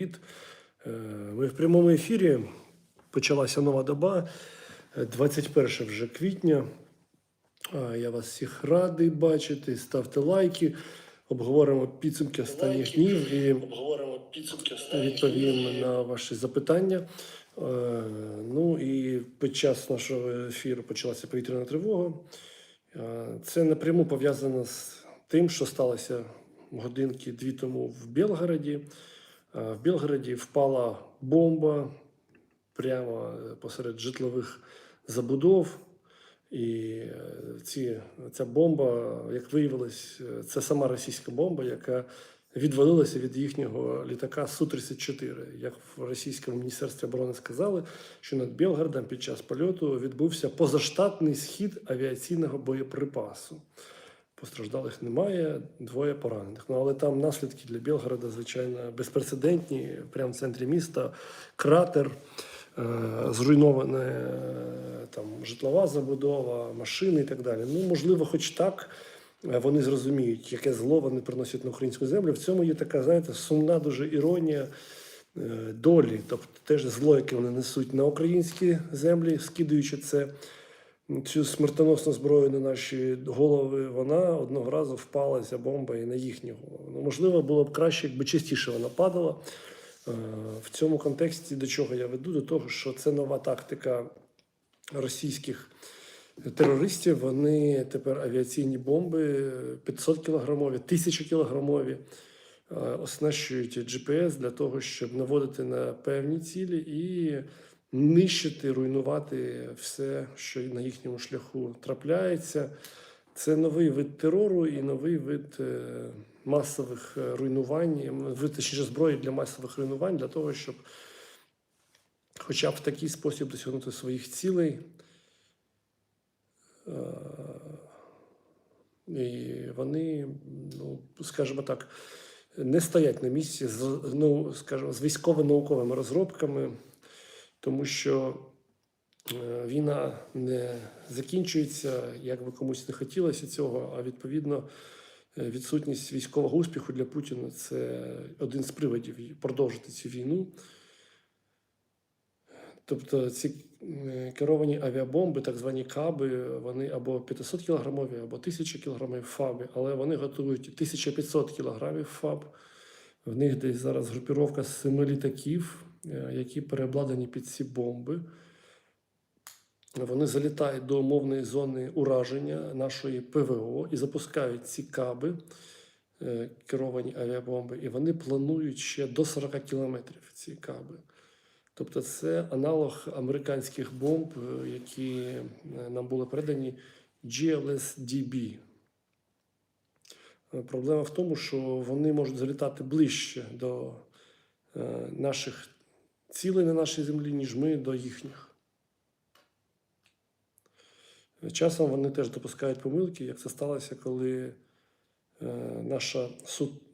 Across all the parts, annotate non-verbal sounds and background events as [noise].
Е, Ми в прямому ефірі. Почалася нова доба, е, 21 вже квітня. Е, Я вас всіх радий бачити. Ставте лайки, обговоримо підсумки останніх днів і Обговоримо підсумки відповім на ваші запитання. Е, Ну і під час нашого ефіру почалася повітряна тривога. Е, Це напряму пов'язано з тим, що сталося годинки дві тому в Білгороді. Е, В Білгороді впала бомба прямо посеред житлових забудов. І е, ці, ця бомба, як виявилось, е, це сама російська бомба, яка відвалилася від їхнього літака Су-34. Як в російському міністерстві оборони сказали, що над Білгородом під час польоту відбувся позаштатний схід авіаційного боєприпасу. Постраждалих немає, двоє поранених. Ну але там наслідки для Білгорода, звичайно, безпрецедентні. Прямо в центрі міста кратер, е, зруйнована е, там житлова забудова, машини і так далі. Ну, можливо, хоч так е, вони зрозуміють, яке зло вони приносять на українську землю. В цьому є така, знаєте, сумна дуже іронія е, долі, тобто теж зло, яке вони несуть на українські землі, скидуючи це цю смертоносну зброю на наші голови, вона одного разу впала ця бомба і на їхні голови. Ну, можливо, було б краще, якби частіше вона падала. Е, В цьому контексті до чого я веду? До того, що це нова тактика російських терористів. Вони тепер авіаційні бомби 500 кілограмові, 1000 кілограмові. е, Оснащують GPS для того, щоб наводити на певні цілі і нищити, руйнувати все, що на їхньому шляху трапляється. Це новий вид терору і новий вид е, масових е, руйнувань, точніше зброї для масових руйнувань, для того, щоб хоча б в такий спосіб досягнути своїх цілей. Е, І вони, ну, скажімо так, не стоять на місці з, ну, скажімо, з військово-науковими розробками тому що е, війна не закінчується, як би комусь не хотілося цього, а відповідно е, відсутність військового успіху для Путіна це один з приводів продовжити цю війну. Тобто ці е, керовані авіабомби, так звані каби, вони або 500 кілограмові, або 1000 кілограмів фаби, але вони готують 1500 кілограмів фаб. В них десь зараз групіровка семи літаків, які переобладнані під ці бомби. Вони залітають до умовної зони ураження нашої ПВО і запускають ці каби, е, керовані авіабомби, і вони планують ще до 40 кілометрів ці каби. Тобто це аналог американських бомб, е, які е, нам були передані GLSDB. Е, Проблема в тому, що вони можуть залітати ближче до е, наших цілей на нашій землі, ніж ми до їхніх. Часом вони теж допускають помилки, як це сталося, коли е, наша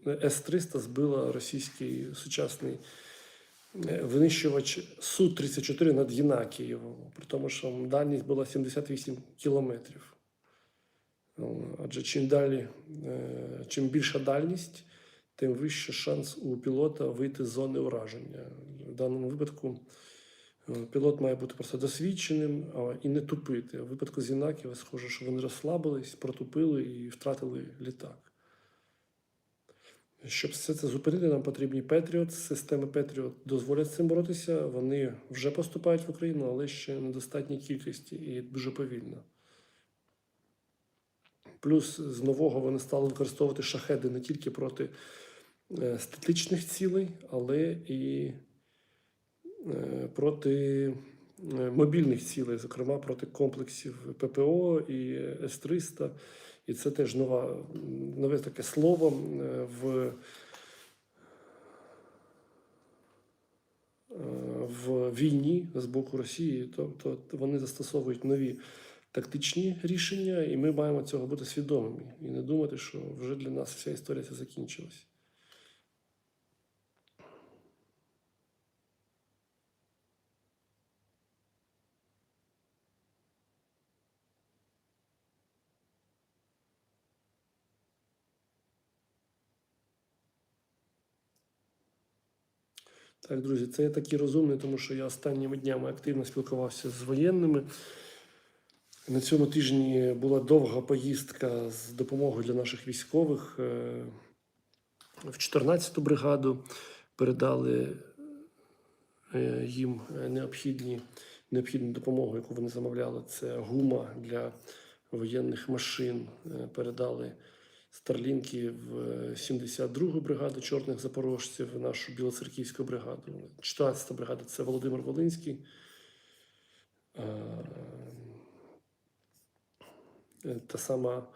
С-300 збила російський сучасний е, винищувач Су-34 над Єнакієвом, при тому, що дальність була 78 кілометрів. Адже чим далі, е, чим більша дальність, тим вищий шанс у пілота вийти з зони ураження. В даному випадку е, пілот має бути просто досвідченим і не тупити. У випадку з Єнаківа схоже, що вони розслабились, протупили і втратили літак. Щоб все це зупинити, нам потрібні Петріот. Системи Петріот дозволять з цим боротися. Вони вже поступають в Україну, але ще в недостатній кількості і дуже повільно. Плюс з нового вони стали використовувати шахеди не тільки проти статичних цілей, але і е, проти е, мобільних цілей, зокрема проти комплексів ППО і С-300. І це теж нова, нове таке слово е, в, е, в війні з боку Росії. Тобто вони застосовують нові тактичні рішення, і ми маємо цього бути свідомими і не думати, що вже для нас вся історія закінчилась. Так, друзі, це я такий розумний, тому що я останніми днями активно спілкувався з воєнними. На цьому тижні була довга поїздка з допомогою для наших військових е, в 14-ту бригаду. Передали е, їм необхідні, необхідну допомогу, яку вони замовляли. Це гума для воєнних машин. Е, Передали старлінки в 72-гу бригаду чорних запорожців, нашу білоцерківську бригаду. 14-та бригада це Володимир Волинський. Е, е, Та сама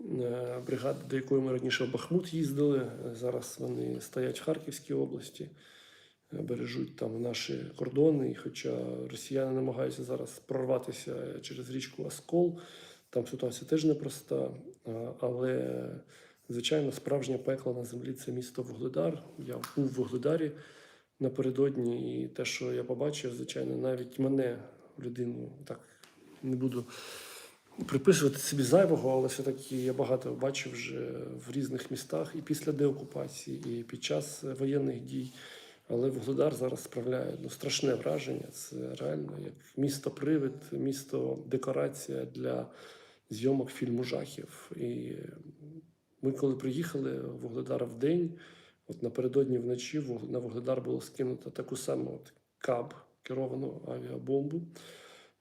е, бригада, до якої ми раніше в Бахмут їздили. е, Зараз вони стоять в Харківській області, е, бережуть там наші кордони. Хоча росіяни намагаються зараз прорватися через річку Оскол, там ситуація теж непроста. Але, звичайно, справжнє пекло на землі це місто Вугледар. Я був в Вугледарі напередодні, і те, що я побачив, звичайно, навіть мене, людину, так не буду приписувати собі зайвого, але все-таки я багато бачив вже в різних містах і після деокупації, і під час воєнних дій. Але Вугледар зараз справляє ну, страшне враження. Це реально як місто-привид, місто-декорація для зйомок фільму жахів. І ми, коли приїхали в Вугледар в день, от напередодні вночі на Вугледар було скинуто таку саму от каб керовану авіабомбу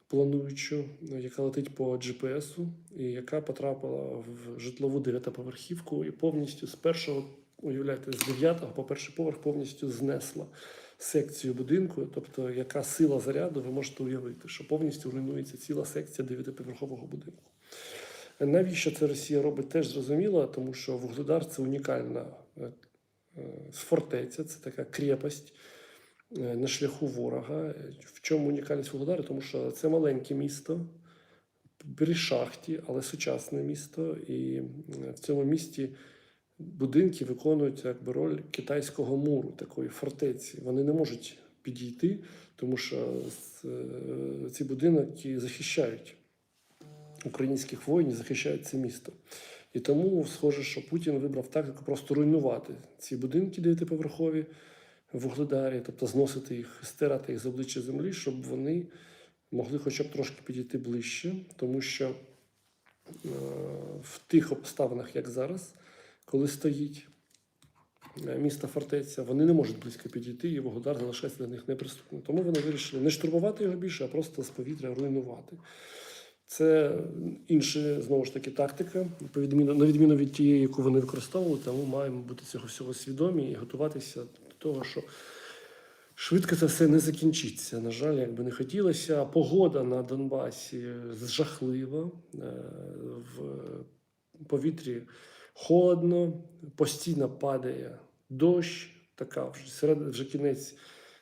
плануючу, яка летить по GPS, і яка потрапила в житлову дев'ятиповерхівку і повністю з першого, уявляєте, з дев'ятого по перший поверх повністю знесла секцію будинку. Тобто, яка сила заряду, ви можете уявити, що повністю руйнується ціла секція дев'ятиповерхового будинку. Навіщо це Росія робить, теж зрозуміло, тому що Вугледар це унікальна е, е, фортеця, це така крепость е, на шляху ворога. В чому унікальність Вугледара? Тому що це маленьке місто при шахті, але сучасне місто. І в цьому місті будинки виконують якби роль китайського муру, такої фортеці. Вони не можуть підійти, тому що ці будинки захищають українських воїнів, захищають це місто. І тому схоже, що Путін вибрав тактику просто руйнувати ці будинки дев'ятиповерхові в Угледарі, тобто зносити їх, стирати їх з обличчя землі, щоб вони могли хоча б трошки підійти ближче, тому що е, в тих обставинах, як зараз, коли стоїть е, місто фортеця, вони не можуть близько підійти, і Вугледар залишається для них неприступним. Тому вони вирішили не штурмувати його більше, а просто з повітря руйнувати. Це інша знову ж таки тактика, відміну, на відміну від тієї, яку вони використовували, тому маємо бути цього всього свідомі і готуватися до того, що швидко це все не закінчиться. На жаль, як би не хотілося. Погода на Донбасі жахлива. Е, В повітрі холодно, постійно падає дощ, така вже серед вже кінець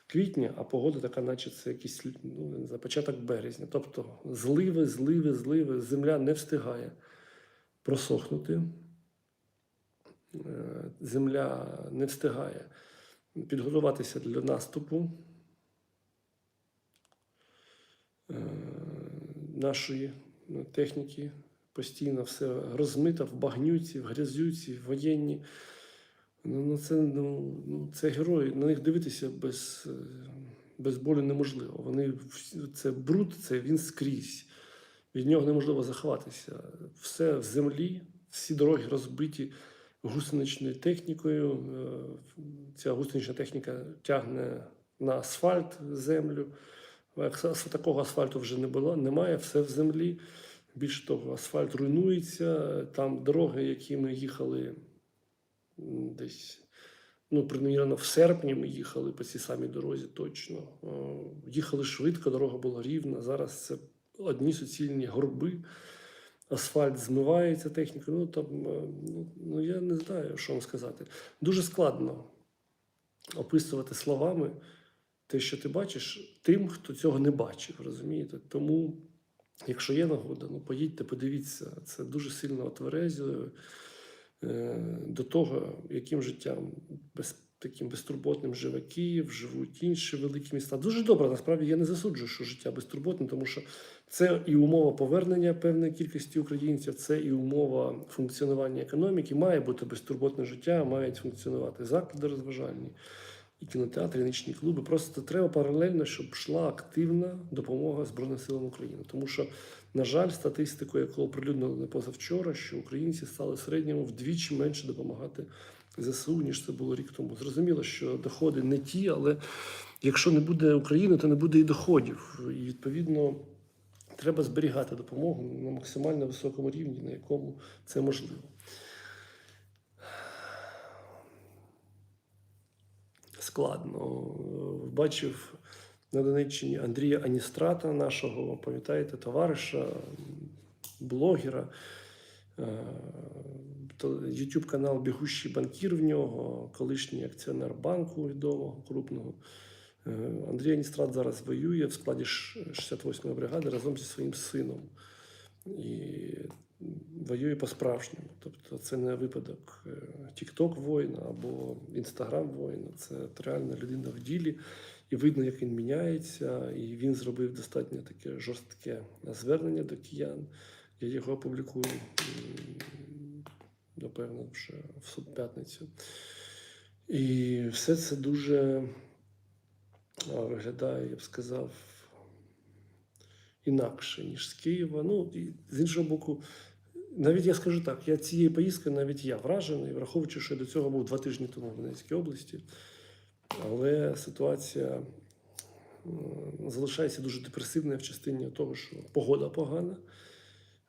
квітня, а погода така, наче це якийсь ну, знаю, початок березня. Тобто зливи, зливи, зливи, земля не встигає просохнути. Е, Земля не встигає підготуватися для наступу е, нашої техніки. Постійно все розмито в багнюці, в грязюці, в воєнні. Ну, ну, це, ну, ну, це герої. На них дивитися без, е, без болю неможливо. Вони це бруд, це він скрізь. Від нього неможливо заховатися. Все в землі, всі дороги розбиті гусеничною технікою. Е, Ця гусенична техніка тягне на асфальт землю. Такого асфальту вже не було, немає, все в землі. Більше того, асфальт руйнується. Там дороги, які ми їхали десь, ну, примірно, в серпні ми їхали по цій самій дорозі точно. Е, Їхали швидко, дорога була рівна. Зараз це одні суцільні горби. Асфальт змивається технікою. Ну там е, ну, ну я не знаю, що вам сказати. Дуже складно описувати словами те, що ти бачиш, тим, хто цього не бачив, розумієте? Тому, якщо є нагода, ну поїдьте, подивіться, це дуже сильно отверезує е, до того, яким життям без таким безтурботним живе Київ, живуть інші великі міста. Дуже добре, насправді я не засуджую, що життя безтурботне, тому що це і умова повернення певної кількості українців, це і умова функціонування економіки. Має бути безтурботне життя, мають функціонувати заклади розважальні. і кінотеатри, і нічні клуби. Просто треба паралельно, щоб йшла активна допомога Збройним силам України. Тому що, на жаль, статистику, яку оприлюднили позавчора, що українці стали в середньому вдвічі менше допомагати ЗСУ, ніж це було рік тому. Зрозуміло, що доходи не ті, але якщо не буде України, то не буде і доходів. І відповідно треба зберігати допомогу на максимально високому рівні, на якому це можливо. Складно. Бачив на Донеччині Андрія Аністрата, нашого, пам'ятаєте, товариша, блогера. Е, YouTube канал Бігущий банкір в нього, колишній акціонер банку відомого, крупного. Е, Андрій Аністрат зараз воює в складі 68-ї бригади разом зі своїм сином. І воює по-справжньому. Тобто це не випадок Тікток воїна або Інстаграм воїна. Це реальна людина в ділі. І видно, як він міняється. І він зробив достатньо таке жорстке звернення до киян. Я його опублікую, напевно, вже в суд п'ятницю. І все це дуже виглядає, я б сказав, інакше, ніж з Києва. Ну, і з іншого боку, навіть я скажу так, я цією поїздкою навіть я вражений, враховуючи, що я до цього був два тижні тому в Донецькій області. Але ситуація е, залишається дуже депресивною в частині того, що погода погана,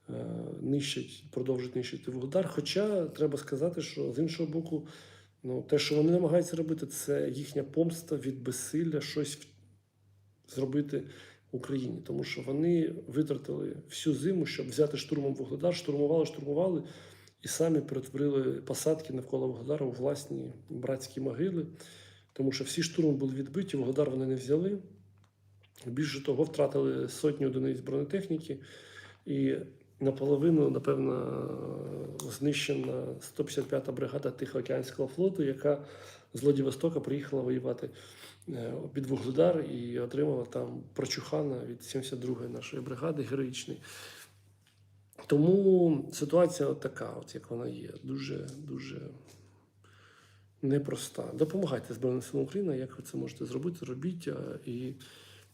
е, нищать, продовжують нищити Вугледар. Хоча треба сказати, що з іншого боку, ну, те, що вони намагаються робити, це їхня помста від безсилля щось зробити в Україні, тому що вони витратили всю зиму, щоб взяти штурмом Вугледар, штурмували, штурмували і самі перетворили посадки навколо Вугледара у власні братські могили, тому що всі штурми були відбиті, Вугледар вони не взяли. Більше того, втратили сотні одиниць бронетехніки, і наполовину, напевно, знищена 155-та бригада Тихоокеанського флоту, яка з Владивостока приїхала воювати е, під Вугледар і отримала там прочухана від 72-ї нашої бригади героїчної. Тому ситуація от така, от як вона є, дуже дуже непроста. Допомагайте Збройним силам України, як ви це можете зробити, робіть. І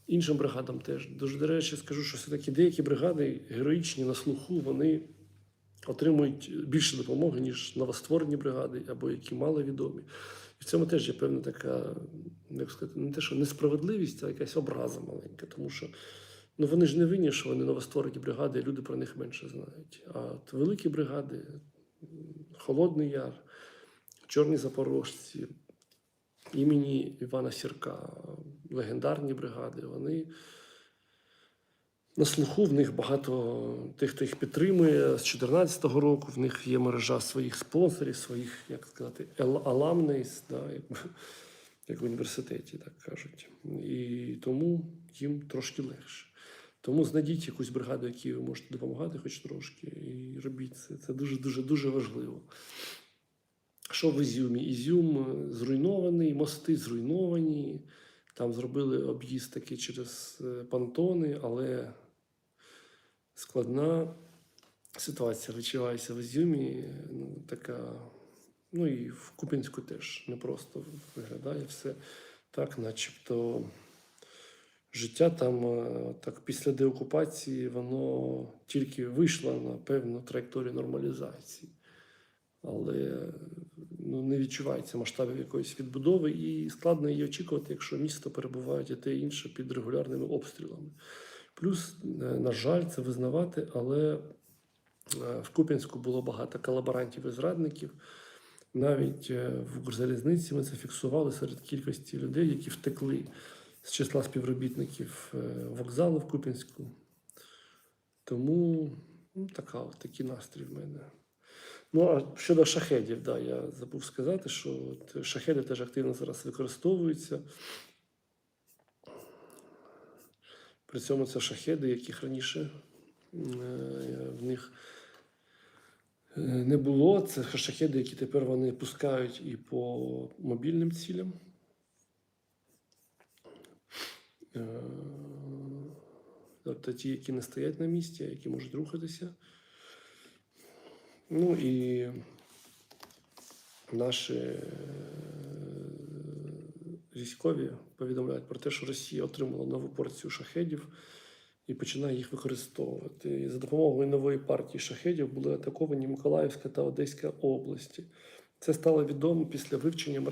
іншим бригадам теж. Дуже до речі, скажу, що все-таки деякі бригади героїчні на слуху, вони отримують більше допомоги, ніж новостворені бригади або які маловідомі. І в цьому теж є певна така, як сказати, не те, що несправедливість, а якась образа маленька, тому що ну, вони ж не винні, що вони новостворені бригади, люди про них менше знають. А великі бригади, Холодний Яр, Чорні Запорожці, імені Івана Сірка, легендарні бригади, вони на слуху в них багато тих, хто їх підтримує з 2014 року. В них є мережа своїх спонсорів, своїх, як сказати, аламнейс, да, як, в університеті, так кажуть. І тому їм трошки легше. Тому знайдіть якусь бригаду, якій ви можете допомагати, хоч трошки, і робіть це. Це дуже дуже дуже важливо. Що в Ізюмі? Ізюм е, зруйнований, мости зруйновані. Там зробили об'їзд таки через е, понтони, але складна ситуація відчувається в Ізюмі. Ну, така, ну і в Купінську теж непросто виглядає все так, начебто життя там е, так після деокупації воно тільки вийшло на певну траєкторію нормалізації. Але ну, не відчувається масштабів якоїсь відбудови, і складно її очікувати, якщо місто перебуває і те і інше під регулярними обстрілами. Плюс, е, на жаль, це визнавати, але е, в Куп'янську було багато колаборантів і зрадників. Навіть е, в Укрзалізниці ми це фіксували серед кількості людей, які втекли з числа співробітників вокзалу в Куп'янську. Тому ну, така, такий настрій в мене. Ну, а щодо шахедів, да, я забув сказати, що от шахеди теж активно зараз використовуються. При цьому це шахеди, яких раніше е, в них е, не було. Це шахеди, які тепер вони пускають і по мобільним цілям. Е, Тобто ті, які не стоять на місці, а які можуть рухатися. Ну і наші е, військові повідомляють про те, що Росія отримала нову порцію шахедів і починає їх використовувати. І за допомогою нової партії шахедів були атаковані Миколаївська та Одеська області. Це стало відомо після вивчення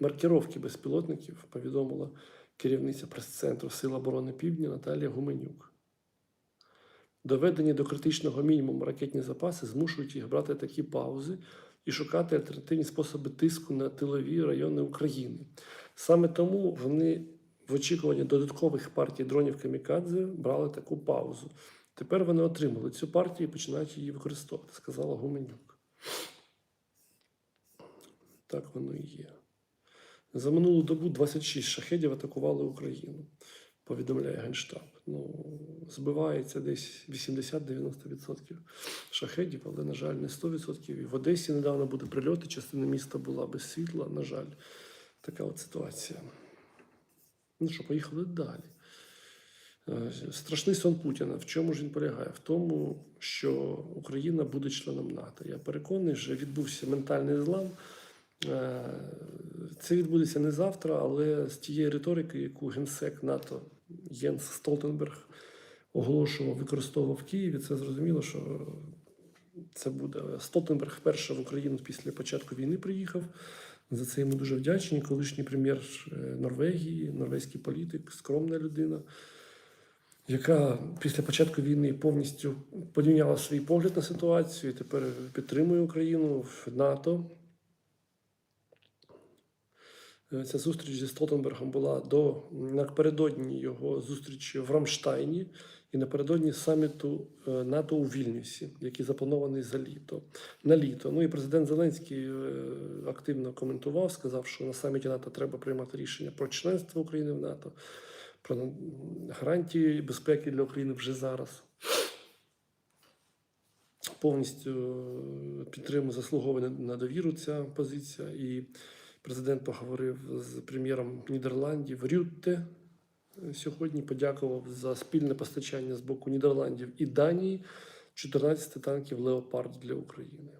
маркіровки безпілотників, повідомила керівниця прес-центру Сил оборони Півдня Наталія Гуменюк. Доведені до критичного мінімуму ракетні запаси змушують їх брати такі паузи і шукати альтернативні способи тиску на тилові райони України. Саме тому вони в очікуванні додаткових партій дронів Камікадзе брали таку паузу. Тепер вони отримали цю партію і починають її використовувати, сказала Гуменюк. Так воно і є. За минулу добу 26 шахедів атакували Україну, повідомляє Генштаб. Ну, збивається десь 80-90% шахедів, але, на жаль, не 100%. І в Одесі недавно буде прильоти, частина міста була без світла, на жаль, така от ситуація. Ну що, поїхали далі. Е, Страшний сон Путіна. В чому ж він полягає? В тому, що Україна буде членом НАТО. Я переконаний, що відбувся ментальний злам. Е, Це відбудеться не завтра, але з тієї риторики, яку генсек НАТО Єнс Столтенберг оголошував, використовував Києві, це зрозуміло, що це буде. Столтенберг вперше в Україну після початку війни приїхав. За це йому дуже вдячні. Колишній прем'єр е, Норвегії, норвезький політик, скромна людина, яка після початку війни повністю поміняла свій погляд на ситуацію і тепер підтримує Україну в НАТО. Е, Ця зустріч зі Столтенбергом була до напередодні його зустрічі в Рамштайні і напередодні саміту е, НАТО у Вільнюсі, який запланований за літо на літо. Ну і президент Зеленський е, активно коментував, сказав, що на саміті НАТО треба приймати рішення про членство України в НАТО, про гарантії безпеки для України вже зараз. Повністю е, підтримую заслуговує на- на довіру ця позиція. І президент поговорив з прем'єром Нідерландів Рютте сьогодні. Подякував за спільне постачання з боку Нідерландів і Данії 14 танків Леопард для України.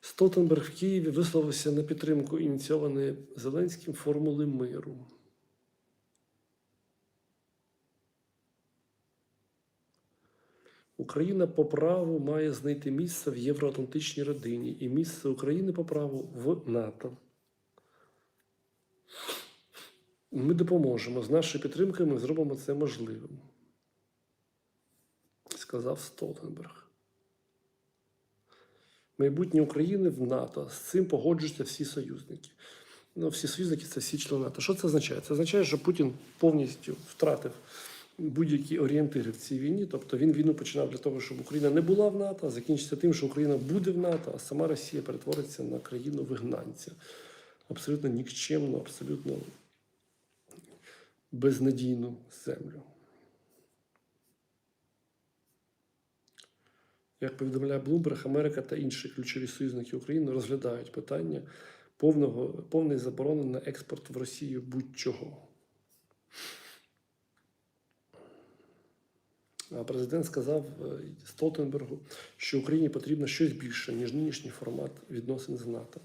Столтенберг в Києві висловився на підтримку ініційованої Зеленським формули миру. Україна по праву має знайти місце в євроатлантичній родині і місце України по праву в НАТО. Ми допоможемо з нашою підтримкою, ми зробимо це можливим, сказав Столтенберг. Майбутнє України в НАТО. З цим погоджуються всі союзники. Ну, всі союзники це всі члени НАТО. Що це означає? Це означає, що Путін повністю втратив будь-які орієнтири в цій війні. Тобто він війну починав для того, щоб Україна не була в НАТО, а закінчиться тим, що Україна буде в НАТО, а сама Росія перетвориться на країну вигнанця. Абсолютно нікчемну, абсолютно безнадійну землю. Як повідомляє Блумберг, Америка та інші ключові союзники України розглядають питання повного, повної заборони на експорт в Росію будь-чого. Президент сказав е, Столтенбергу, що Україні потрібно щось більше, ніж нинішній формат відносин з НАТО.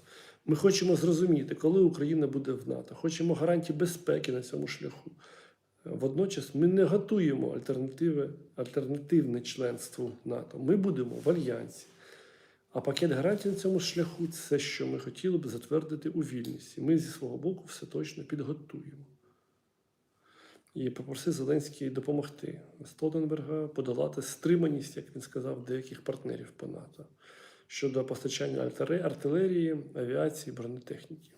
Ми хочемо зрозуміти, коли Україна буде в НАТО. Хочемо гарантії безпеки на цьому шляху. Водночас ми не готуємо альтернативи, альтернативне членству НАТО. Ми будемо в альянсі. А пакет гарантій на цьому шляху це що ми хотіли б затвердити у вільності. Ми зі свого боку все точно підготуємо. І попросив Зеленський допомогти Столтенберга подолати стриманість, як він сказав, деяких партнерів по НАТО щодо постачання артилерії, авіації, бронетехніки.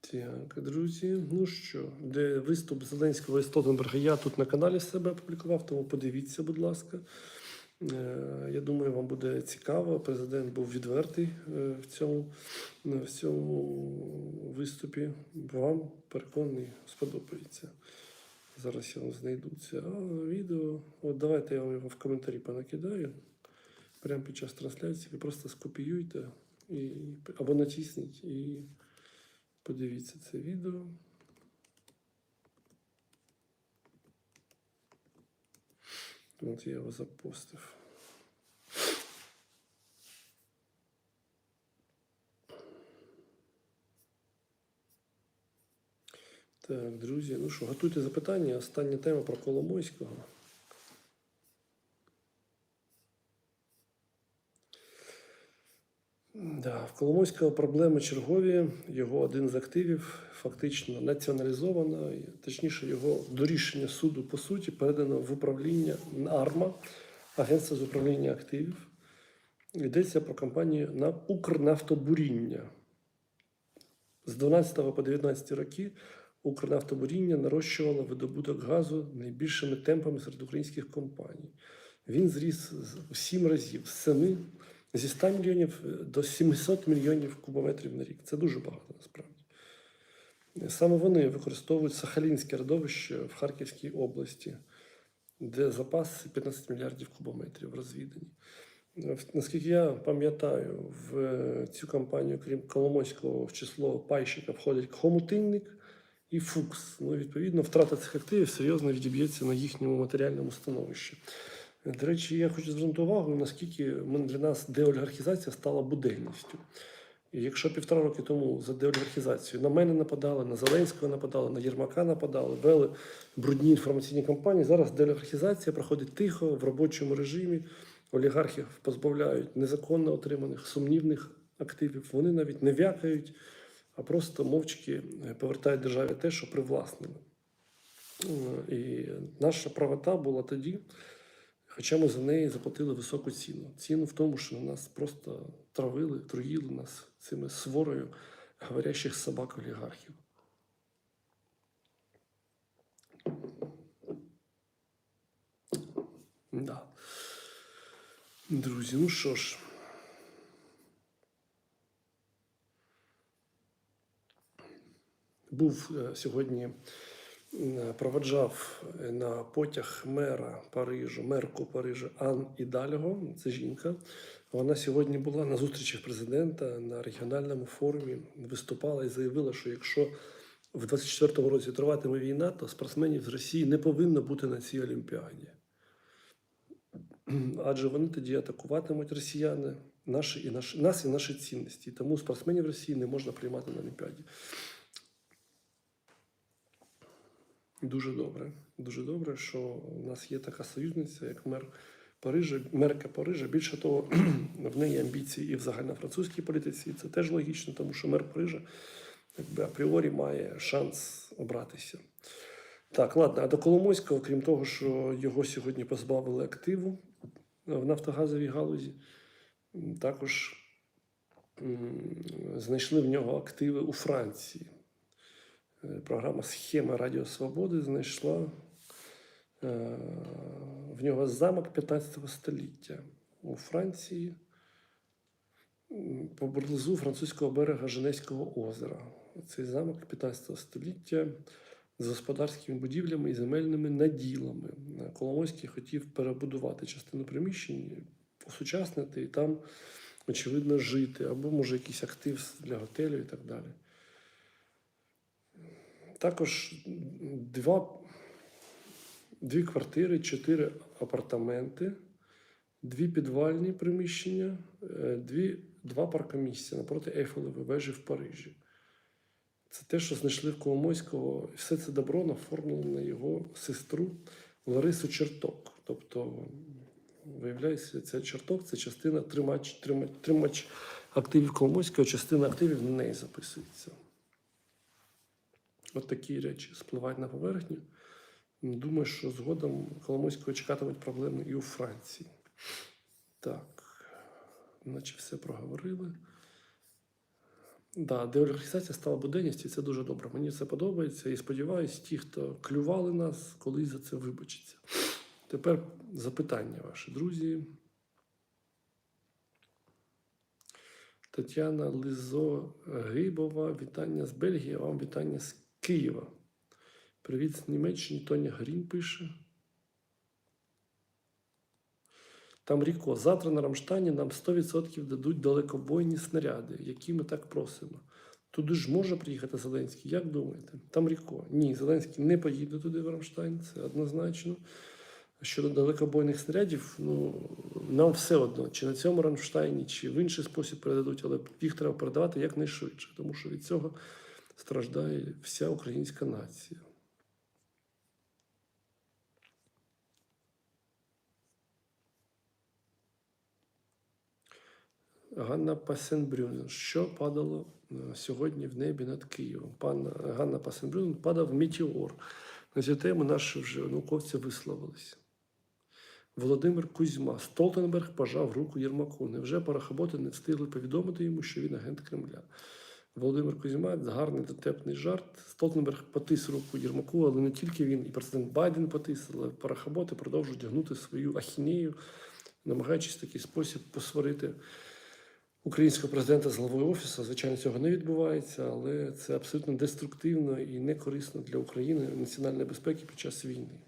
Так, друзі, ну що, де виступ Зеленського і Столтенберга я тут на каналі себе опублікував, тому подивіться, будь ласка. Е, Я думаю, вам буде цікаво. Президент був відвертий е, в цьому, в цьому виступі. Вам переконаний, сподобається. Зараз я вам знайду це відео. От давайте я вам його в коментарі понакидаю. Прямо під час трансляції ви просто скопіюйте і, або натисніть і подивіться це відео. От я його запостив. Так, друзі, ну що, готуйте запитання. Остання тема про Коломойського. Да, в Коломойського проблеми чергові. Його один з активів фактично націоналізовано, точніше, його до рішення суду по суті передано в управління АРМА, Агентство з управління активів. Йдеться про компанію на Укрнафтобуріння. З 12 по 19 роки Укрнафтобуріння нарощувало видобуток газу найбільшими темпами серед українських компаній. Він зріс в 7 разів з 7 зі 100 мільйонів до 700 мільйонів кубометрів на рік. Це дуже багато насправді. Саме вони використовують Сахалінське родовище в Харківській області, де запас 15 мільярдів кубометрів розвідані. Наскільки я пам'ятаю, в цю компанію, крім Коломойського, в число пайщика входять Хомутинник і Фукс. Ну, відповідно, втрата цих активів серйозно відіб'ється на їхньому матеріальному становищі. До речі, я хочу звернути увагу, наскільки для нас деолігархізація стала буденністю. І якщо півтора роки тому за деолігархізацію на мене нападали, на Зеленського нападали, на Єрмака нападали, вели брудні інформаційні кампанії, зараз деолігархізація проходить тихо, в робочому режимі. Олігархів позбавляють незаконно отриманих сумнівних активів. Вони навіть не вякають, а просто мовчки повертають державі те, що привласнили. Е, І наша правота була тоді, хоча ми за неї заплатили високу ціну. Ціну в тому, що нас просто травили, труїли нас цими сворою говорящих собак олігархів. Да. Друзі, ну що ж. Був е, сьогодні, е, проведжав е, на потяг мера Парижу, мерку Парижа Ан Ідальго, це жінка. Вона сьогодні була на зустрічах президента на регіональному форумі, виступала і заявила, що якщо в 24-му році триватиме війна, то спортсменів з Росії не повинно бути на цій Олімпіаді. [clears throat] Адже вони тоді атакуватимуть росіяни наші і наші, нас і наші цінності. Тому спортсменів Росії не можна приймати на Олімпіаді. Дуже добре. Дуже добре, що у нас є така союзниця, як мер Парижа, мерка Парижа. Більше того, [clears throat] в неї амбіції і в загальнофранцузькій політиці. І це теж логічно, тому що мер Парижа якби апріорі має шанс обратися. Так, ладно, а до Коломойського, крім того, що його сьогодні позбавили активу в нафтогазовій галузі, також знайшли в нього активи у Франції. Е, Програма Схема Радіо Свободи знайшла е, в нього замок 15 століття у Франції поблизу французького берега Женевського озера. Цей замок 15 століття з господарськими будівлями і земельними наділами. Коломойський хотів перебудувати частину приміщень, осучаснити і там, очевидно, жити, або може якийсь актив для готелю і так далі. Також два, дві квартири, чотири апартаменти, дві підвальні приміщення, е, дві, два паркомісця напроти Ейфелевої вежі в Парижі. Це те, що знайшли в Коломойського, і все це добро наформлено на його сестру Ларису Черток. Тобто, виявляється, ця черток це частина тримач, тримач, тримач активів Коломойського, частина активів на неї записується. От такі речі спливають на поверхню. Думаю, що згодом Коломойського чекатимуть проблеми і у Франції. Так, наче все проговорили. Да, деолігархізація стала буденністю, і це дуже добре. Мені це подобається і сподіваюся, ті, хто клювали нас, колись за це вибачаться. Тепер запитання ваші, друзі. Тетяна Лизо Грибова, вітання з Бельгії, вам вітання з Києва. Привіт з Німеччини, Тоня Грін пише. Там Ріко, завтра на Рамштані нам 100% дадуть далекобойні снаряди, які ми так просимо. Туди ж може приїхати Зеленський, як думаєте? Там Ріко. Ні, Зеленський не поїде туди в Рамштайн, це однозначно. Щодо далекобойних снарядів, ну нам все одно, чи на цьому Рамштайні, чи в інший спосіб передадуть, але їх треба передавати якнайшвидше, тому що від цього страждає вся українська нація. Ганна Пасенбрюн. Що падало е, сьогодні в небі над Києвом? Пан Ганна Пасенбрюн падав метеор. На цю тему наші вже науковці висловилися. Володимир Кузьма. Столтенберг пожав руку Єрмаку. Невже парахоботи не встигли повідомити йому, що він агент Кремля? Володимир Кузьма гарний дотепний жарт. Столтенберг потис руку Єрмаку, але не тільки він, і президент Байден потис, але парахоботи продовжують гнути свою ахінею, намагаючись в такий спосіб посварити українського президента з главою офісу. Звичайно, цього не відбувається, але це абсолютно деструктивно і не корисно для України національної безпеки під час війни.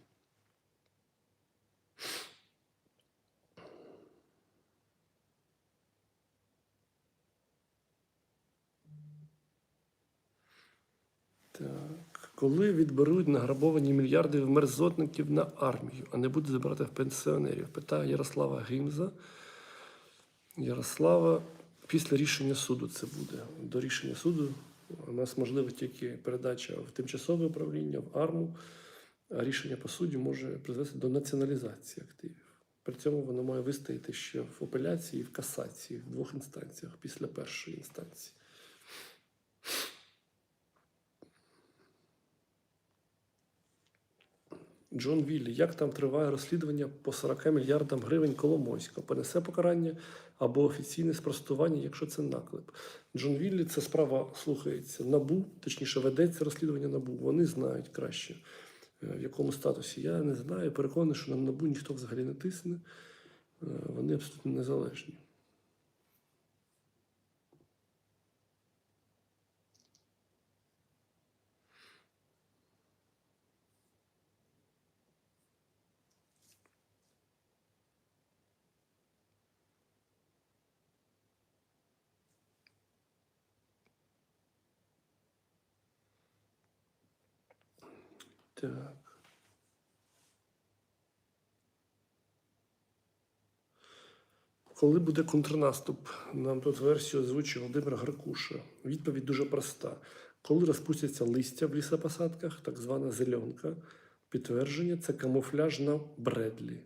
Так. Коли відберуть награбовані мільярди мерзотників на армію, а не будуть забирати в пенсіонерів? Питає Ярослава Гимза. Ярослава, після рішення суду це буде. До рішення суду у нас можлива тільки передача в тимчасове управління, в арму, а рішення по суді може призвести до націоналізації активів. При цьому воно має вистояти ще в апеляції і в касації в двох інстанціях після першої інстанції. Джон Віллі, як там триває розслідування по 40 мільярдам гривень Коломойського? Понесе покарання або офіційне спростування, якщо це наклеп. Джон Віллі, це справа слухається набу, точніше, ведеться розслідування набу. Вони знають краще, е, в якому статусі. Я не знаю. Переконаний, що на набу ніхто взагалі не тисне. Е, Вони абсолютно незалежні. Так. Коли буде контрнаступ? Нам тут версію озвучив Володимир Гаркуша. Відповідь дуже проста. Коли розпустяться листя в лісопосадках, так звана зеленка, підтвердження це камуфляж на Бредлі,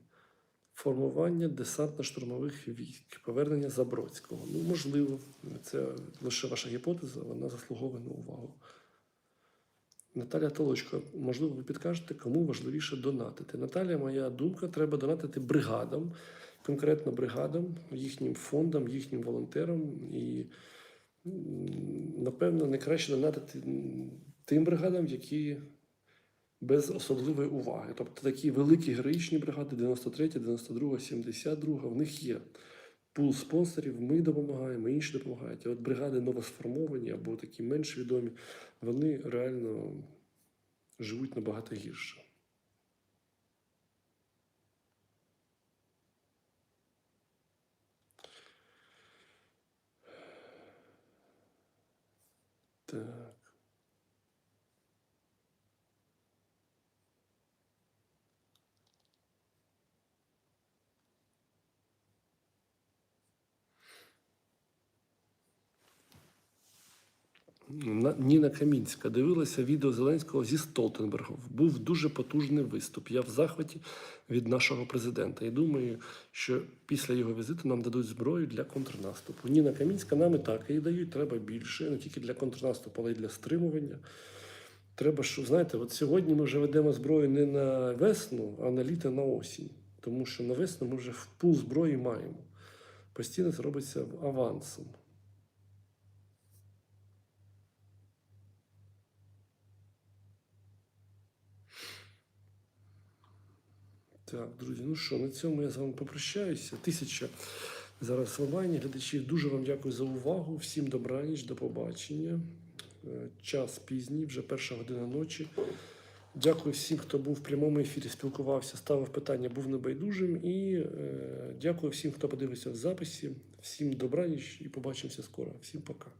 формування десантно-штурмових військ, повернення Забродського. Ну, можливо, це лише ваша гіпотеза, вона заслуговує на увагу. Наталя Толочко, можливо, ви підкажете, кому важливіше донатити. Наталя, моя думка, треба донатити бригадам, конкретно бригадам, їхнім фондам, їхнім волонтерам. І, напевно, найкраще донатити тим бригадам, які без особливої уваги. Тобто такі великі героїчні бригади 93, 92, 72, в них є пул спонсорів, ми допомагаємо, інші допомагають. А от бригади новосформовані або такі менш відомі, вони реально живуть набагато гірше. Так. Ніна Камінська дивилася відео Зеленського зі Столтенбергом. Був дуже потужний виступ. Я в захваті від нашого президента. І думаю, що після його візиту нам дадуть зброю для контрнаступу. Ніна Камінська нам і так її дають. Треба більше, не тільки для контрнаступу, але й для стримування. Треба, що знаєте, от сьогодні ми вже ведемо зброю не на весну, а на літо на осінь. Тому що на весну ми вже в пул зброї маємо. Постійно це робиться авансом. Так, друзі, ну що, на цьому я з вами попрощаюся. Тисяча зараз онлайні глядачів. Дуже вам дякую за увагу. Всім добраніч, до побачення. Е, Час пізній, вже перша година ночі. Дякую всім, хто був в прямому ефірі, спілкувався, ставив питання, був небайдужим. І е, дякую всім, хто подивився в записі. Всім добраніч і побачимося скоро. Всім пока.